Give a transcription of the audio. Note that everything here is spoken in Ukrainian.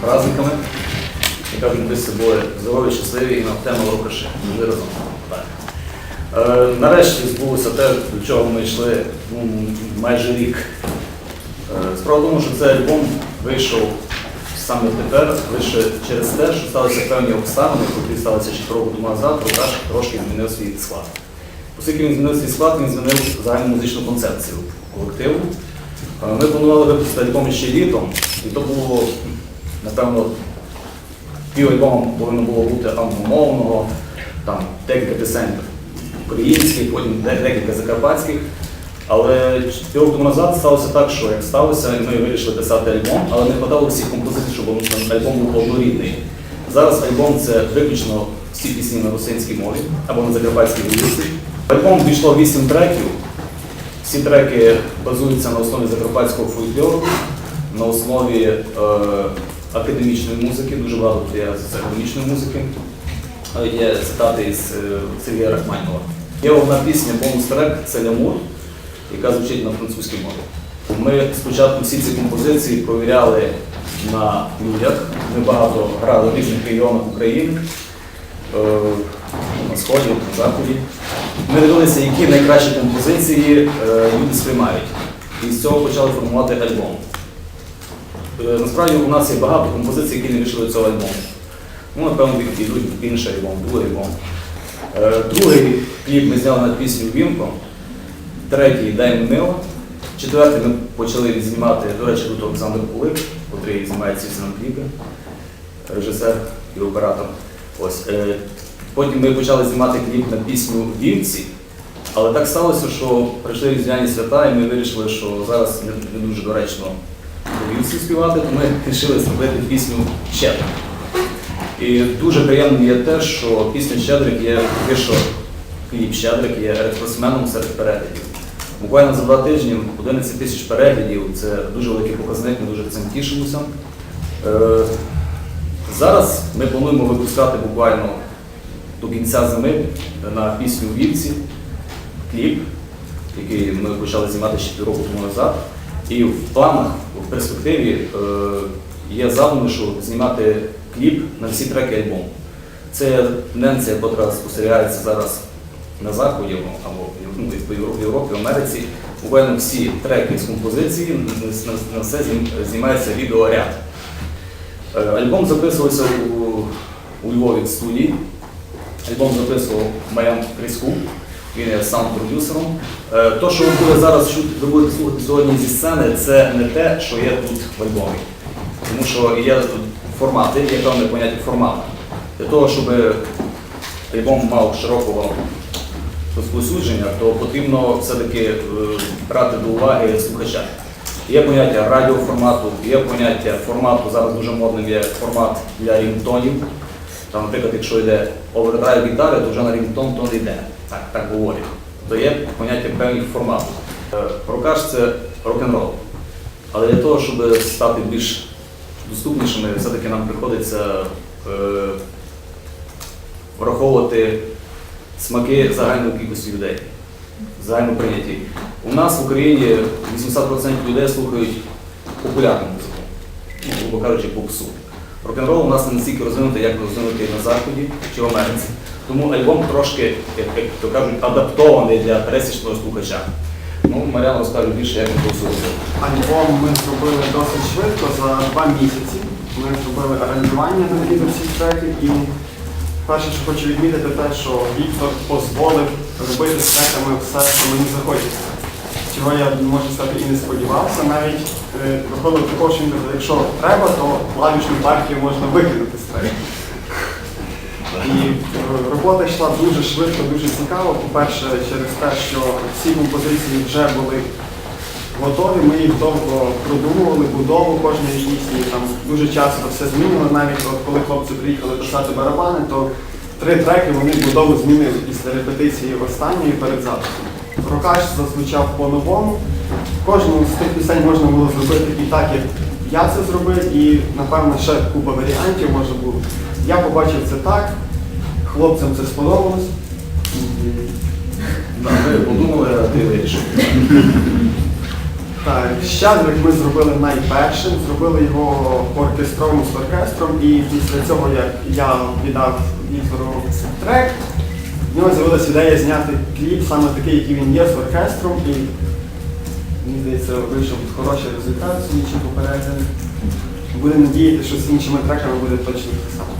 праздниками. І кажуть, ми з собою здорові, щасливі і на тему рукаши. Ми разом. Так. Е, нарешті збулося те, до чого ми йшли ну, майже рік. Е, Справа в тому, що цей альбом вийшов саме тепер, лише через те, що сталися певні обставини, які сталися ще року тому назад, Рукаш трошки змінив свій склад. Оскільки він змінив свій склад, він змінив загальну музичну концепцію колективу. Е, Ми планували випустити альбом ще літом, і то було, напевно, пів альбому повинно було бути англомовного, там декілька пісень українських, потім декілька закарпатських. Але півроку тому назад сталося так, що як сталося, ми вирішили писати альбом, але не вистачало всіх композицій, щоб альбом був однорідний. Зараз альбом це виключно всі пісні на русинській мові або на закарпатській вулиці. В альбом війшло 8 треків. Всі треки базуються на основі закарпатського фольклору, на основі е, академічної музики, дуже багато є академічної музики. Є цитати із е, Сергія Рахманінова. Є одна пісня, бонус-трек це Лямур, яка звучить на французькій мові. Ми спочатку всі ці композиції провіряли на людях. Ми багато грали в різних регіонах України, е, на сході, на заході. Ми дивилися, які найкращі композиції е, люди сприймають. І з цього почали формувати альбом. Е, Насправді у нас є багато композицій, які не вийшли цього альбому. Ну, напевно, йдуть інший альбом, другий альбом. Е, Другий кліп ми зняли на пісню Вімко, третій Дай мило. Четвертий ми почали знімати, до речі, тут Олександр Кулик, який всі на кліпи, режисер і оператор. Ось. е, Потім ми почали знімати кліп на пісню Вівці, але так сталося, що прийшли різдвяні свята, і ми вирішили, що зараз не дуже доречно по співати, то ми вирішили зробити пісню Щедрик. І дуже приємним є те, що пісня Щедрик є що кліп Щедрик є рекордсменом серед переглядів. Буквально за два тижні 11 тисяч переглядів це дуже великий показник, ми дуже цим тішимося. Е, зараз ми плануємо випускати буквально до кінця зими на пісню Вівці кліп, який ми почали знімати ще півроку тому назад. І в планах, перспективі е, є що знімати кліп на всі треки альбому. Це тенденція, яка спостерігається зараз на Заході або ну, в Європі, в Америці. Буквально всі треки з композиції, на, все знімається відеоряд. Е, Альбом записувався у, у Львові в студії. Альбом записував Мар'ян Кріскун, він є саунд-продюсером. Е, То, що ви будете зараз ви будете слухати сьогодні зі сцени, це не те, що є тут в альбомі. Тому що є тут формати, є певне поняття формату. Для того, щоб альбом мав широкого розповсюдження, то потрібно все-таки е, брати до уваги слухача. Є поняття радіоформату, є поняття формату, зараз дуже модним є формат для рінгтонів. Там, наприклад, якщо йде овердрайв гітари, то вже на рінгтон то не йде. Так, так говорять. То є поняття певних форматів. Е, Рокаш це рок-н-рол. Але для того, щоб стати більш доступнішими, все-таки нам приходиться е, враховувати смаки загальної кількості людей, загально прийняті. У нас в Україні 80% людей слухають популярну музику, ну, грубо кажучи, попсу. Рок-н-рол у нас не настільки розвинутий, як розвинутий на Заході чи в Америці. Тому альбом трошки, як, як то кажуть, адаптований для пересічного слухача. Ну, Мар'яна розкаже більше, як він це. Альбом ми зробили досить швидко, за два місяці. Ми зробили аранжування на відео всіх треків і перше, що хочу відмітити, те, що Віктор дозволив робити з треками все, що мені захочеться. Чого я можу сказати і не сподівався. Навіть е, такого, що якщо треба, то клавішну партію можна викинути з треку. І е, робота йшла дуже швидко, дуже цікаво. По-перше, через те, що всі композиції вже були готові, ми їх довго продумували, будову кожної пісні. Там дуже часто все змінювали. Навіть от коли хлопці приїхали писати барабани, то три треки вони будову змінили після репетиції останньої перед записом. Рокаш зазвучав по-новому. Кожну з тих пісень можна було зробити і так, як я це зробив, і напевно ще купа варіантів може бути. Я побачив це так, хлопцям це сподобалось. Да, ми подумали, а ти вирішив. Так, щедрик ми зробили найпершим, зробили його оркестровим з оркестром, і після цього, як я віддав Віктору трек, в нього з'явилася ідея зняти кліп саме такий, який він є з оркестром, і мені здається, вийшов хороший результат, судячи попереджений. Будемо надіяти, що з іншими треками буде точно так само.